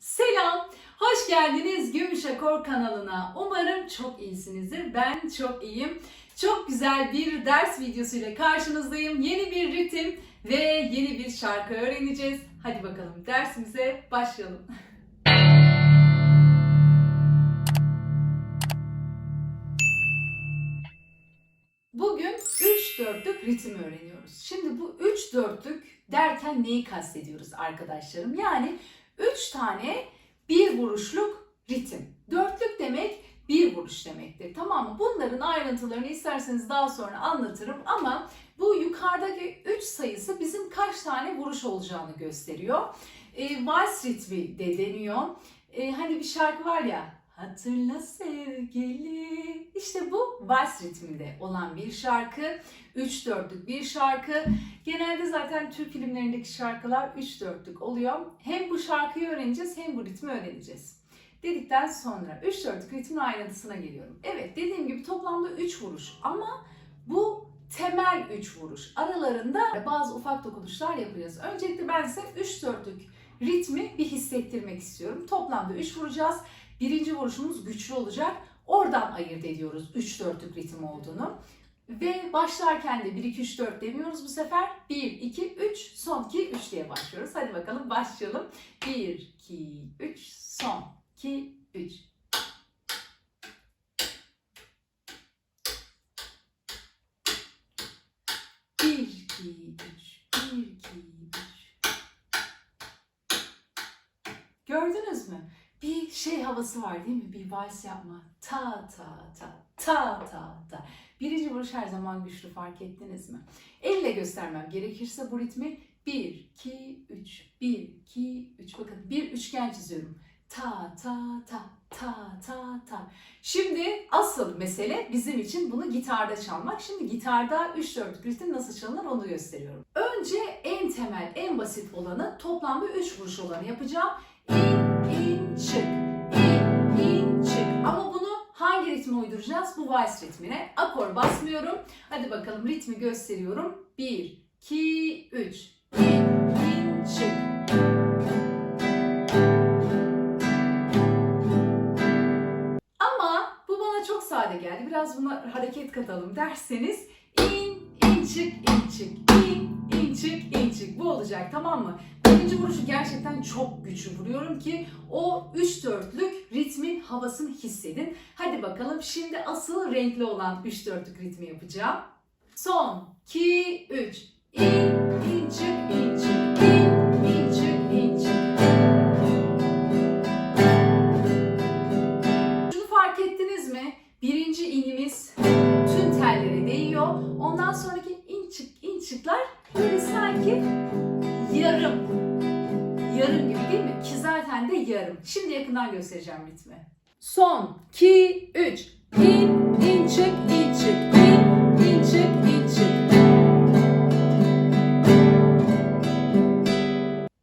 Selam, hoş geldiniz Gümüş Akor kanalına. Umarım çok iyisinizdir. Ben çok iyiyim. Çok güzel bir ders videosuyla karşınızdayım. Yeni bir ritim ve yeni bir şarkı öğreneceğiz. Hadi bakalım dersimize başlayalım. Bugün 3 dörtlük ritim öğreniyoruz. Şimdi bu 3 dörtlük derken neyi kastediyoruz arkadaşlarım? Yani 3 tane bir vuruşluk ritim. Dörtlük demek bir vuruş demektir. Tamam mı? Bunların ayrıntılarını isterseniz daha sonra anlatırım ama bu yukarıdaki 3 sayısı bizim kaç tane vuruş olacağını gösteriyor. E, vals ritmi de deniyor. E, hani bir şarkı var ya Hatırla sevgili. İşte bu vals ritminde olan bir şarkı. 3 dörtlük bir şarkı. Genelde zaten Türk filmlerindeki şarkılar 3 dörtlük oluyor. Hem bu şarkıyı öğreneceğiz hem bu ritmi öğreneceğiz. Dedikten sonra 3 dörtlük ritmin ayrıntısına geliyorum. Evet dediğim gibi toplamda 3 vuruş ama bu temel 3 vuruş. Aralarında bazı ufak dokunuşlar yapacağız. Öncelikle ben size 3 dörtlük ritmi bir hissettirmek istiyorum. Toplamda 3 vuracağız. Birinci vuruşumuz güçlü olacak. Oradan ayırt ediyoruz 3 dörtlük ritim olduğunu. Ve başlarken de 1 2 3 4 demiyoruz bu sefer. 1 2 3 son 2 3 diye başlıyoruz. Hadi bakalım başlayalım. 1 2 3 son 2 3 1 2 3 1 2 3 Gördünüz mü? bir şey havası var değil mi? Bir vals yapma. Ta ta ta ta ta ta. Birinci vuruş her zaman güçlü fark ettiniz mi? Elle göstermem gerekirse bu ritmi 1, 2, 3, 1, 2, 3. Bakın bir üçgen çiziyorum. Ta ta ta ta ta ta. Şimdi asıl mesele bizim için bunu gitarda çalmak. Şimdi gitarda 3 4 ritim nasıl çalınır onu gösteriyorum. Önce en temel, en basit olanı toplamda 3 vuruş olanı yapacağım. İn, in, çık. Ritme uyduracağız? Bu vals ritmine. Akor basmıyorum. Hadi bakalım ritmi gösteriyorum. 1, 2, 3. İn. Ama bu bana çok sade geldi. Biraz buna hareket katalım derseniz in, in, çık, in, çık. İn, in, çık, in, çık. Bu olacak tamam mı? Birinci vuruşu gerçekten çok güçlü vuruyorum ki o 3 dörtlük ritmin havasını hissedin. Hadi bakalım şimdi asıl renkli olan 3 dörtlük ritmi yapacağım. Son 2 3 İn, in, çık, in, çık. İn, in, çık, in, çık. Şunu fark ettiniz mi? Birinci inimiz tüm tellere değiyor. Ondan sonraki in çık in çıklar böyle sanki yarım. Şimdi yakından göstereceğim ritmi. Son 2 3 İn in çık in çık. İn in çık in çık.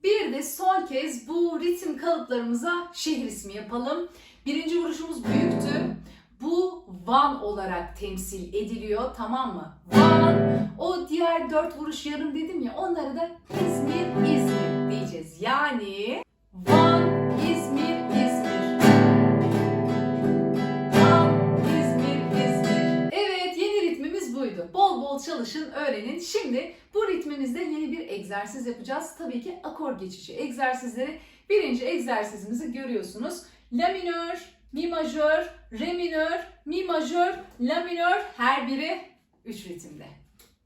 Bir de son kez bu ritim kalıplarımıza şehir ismi yapalım. Birinci vuruşumuz büyüktü. Bu Van olarak temsil ediliyor tamam mı? Van. O diğer dört vuruş yarım dedim ya onları da İzmir, İzmir diyeceğiz. Yani İzmir, İzmir. Van, İzmir, İzmir. Evet yeni ritmimiz buydu. Bol bol çalışın, öğrenin. Şimdi bu ritmimizde yeni bir egzersiz yapacağız. Tabii ki akor geçişi egzersizleri. Birinci egzersizimizi görüyorsunuz. La minör, mi majör, re minör, mi majör, la minör her biri 3 ritimde.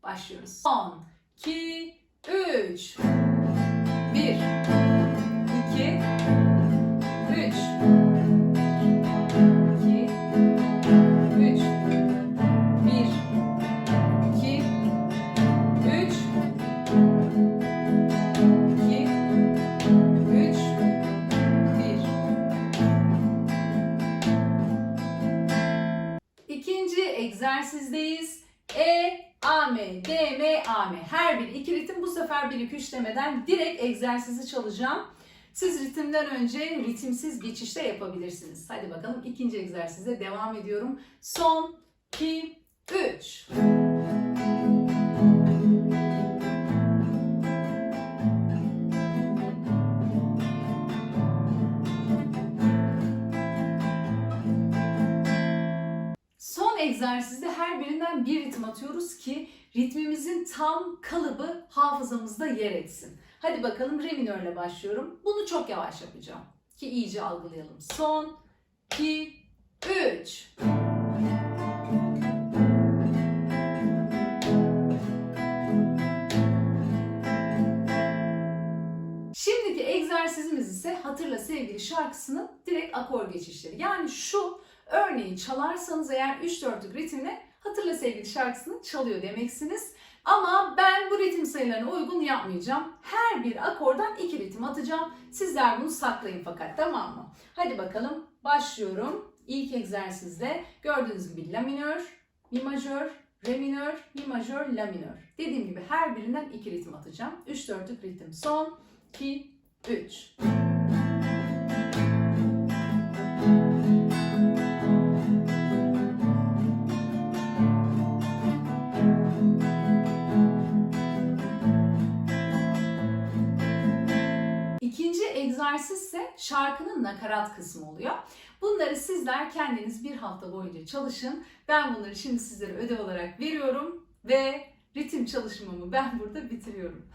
Başlıyoruz. 10, 2, 3. 1, 2, İkinci egzersizdeyiz. E, A, M, D, M, A, M. Her bir iki ritim bu sefer 1, 2, 3 demeden direkt egzersizi çalacağım. Siz ritimden önce ritimsiz geçişte yapabilirsiniz. Hadi bakalım ikinci egzersize devam ediyorum. Son 2, 3. birinden bir ritim atıyoruz ki ritmimizin tam kalıbı hafızamızda yer etsin. Hadi bakalım re minörle başlıyorum. Bunu çok yavaş yapacağım ki iyice algılayalım. Son, 2, 3. Şimdiki egzersizimiz ise hatırla sevgili şarkısının direkt akor geçişleri. Yani şu örneği çalarsanız eğer 3-4'lük ritimle hatırla sevgili şarkısını çalıyor demeksiniz. Ama ben bu ritim sayılarına uygun yapmayacağım. Her bir akordan iki ritim atacağım. Sizler bunu saklayın fakat tamam mı? Hadi bakalım başlıyorum. İlk egzersizde gördüğünüz gibi la minör, mi majör, re minör, mi majör, la minör. Dediğim gibi her birinden iki ritim atacağım. 3-4'lük ritim. Son, 2, 3. şarkının nakarat kısmı oluyor. Bunları sizler kendiniz bir hafta boyunca çalışın. Ben bunları şimdi sizlere ödev olarak veriyorum ve ritim çalışmamı ben burada bitiriyorum.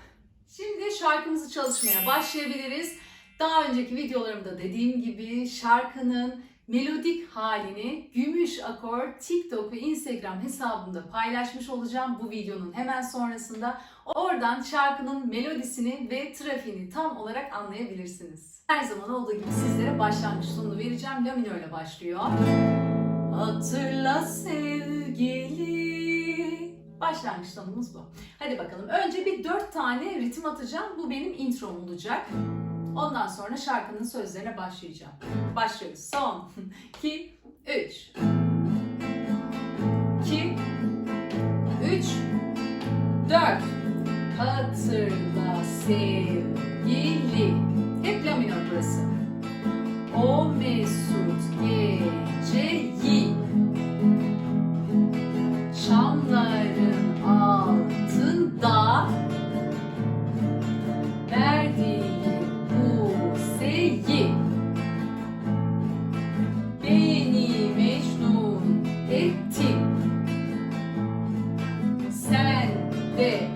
Şimdi şarkımızı çalışmaya başlayabiliriz. Daha önceki videolarımda dediğim gibi şarkının melodik halini Gümüş Akor TikTok ve Instagram hesabımda paylaşmış olacağım bu videonun hemen sonrasında. Oradan şarkının melodisini ve trafiğini tam olarak anlayabilirsiniz. Her zaman olduğu gibi sizlere başlangıç tonunu vereceğim. La minörle başlıyor. Hatırla sevgili. Başlangıç tonumuz bu. Hadi bakalım. Önce bir dört tane ritim atacağım. Bu benim introm olacak. Ondan sonra şarkının sözlerine başlayacağım. Başlıyoruz. Son, 2, 3. 2, 3, 4. Hatırla sevgili. Hep la minör burası. O mesut geceyi 네.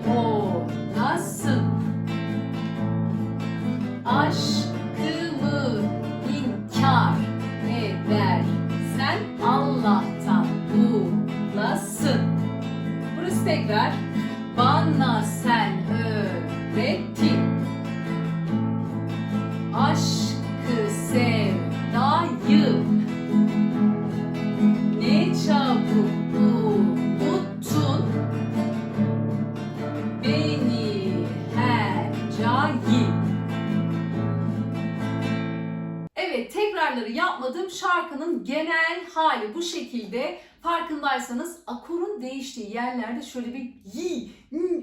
Evet tekrarları yapmadım. Şarkının genel hali bu şekilde. Farkındaysanız akorun değiştiği yerlerde şöyle bir yi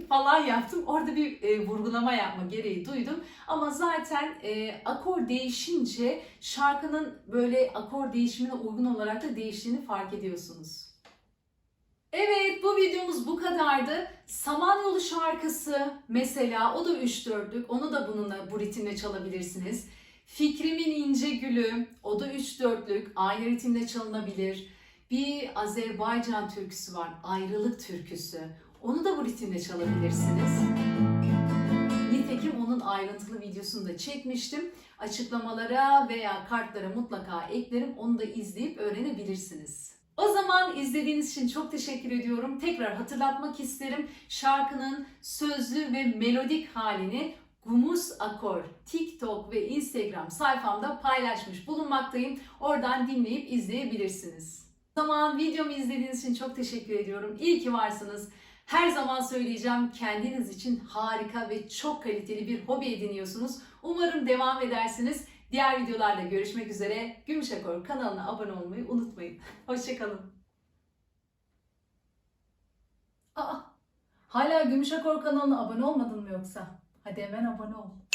falan yaptım. Orada bir e, vurgulama yapma gereği duydum. Ama zaten e, akor değişince şarkının böyle akor değişimine uygun olarak da değiştiğini fark ediyorsunuz. Evet bu videomuz bu kadardı. Samanyolu şarkısı mesela o da 3-4'lük. Onu da bununla bu ritimle çalabilirsiniz. Fikrimin ince gülü o da 3-4'lük. Aynı ritimle çalınabilir. Bir Azerbaycan türküsü var. Ayrılık türküsü. Onu da bu ritimle çalabilirsiniz. Nitekim onun ayrıntılı videosunu da çekmiştim. Açıklamalara veya kartlara mutlaka eklerim. Onu da izleyip öğrenebilirsiniz. O zaman izlediğiniz için çok teşekkür ediyorum. Tekrar hatırlatmak isterim. Şarkının sözlü ve melodik halini Gumus Akor TikTok ve Instagram sayfamda paylaşmış bulunmaktayım. Oradan dinleyip izleyebilirsiniz. O zaman videomu izlediğiniz için çok teşekkür ediyorum. İyi ki varsınız. Her zaman söyleyeceğim kendiniz için harika ve çok kaliteli bir hobi ediniyorsunuz. Umarım devam edersiniz. Diğer videolarda görüşmek üzere. Gümüş Akor kanalına abone olmayı unutmayın. Hoşçakalın. Aa, hala Gümüş Akor kanalına abone olmadın mı yoksa? Hadi hemen abone ol.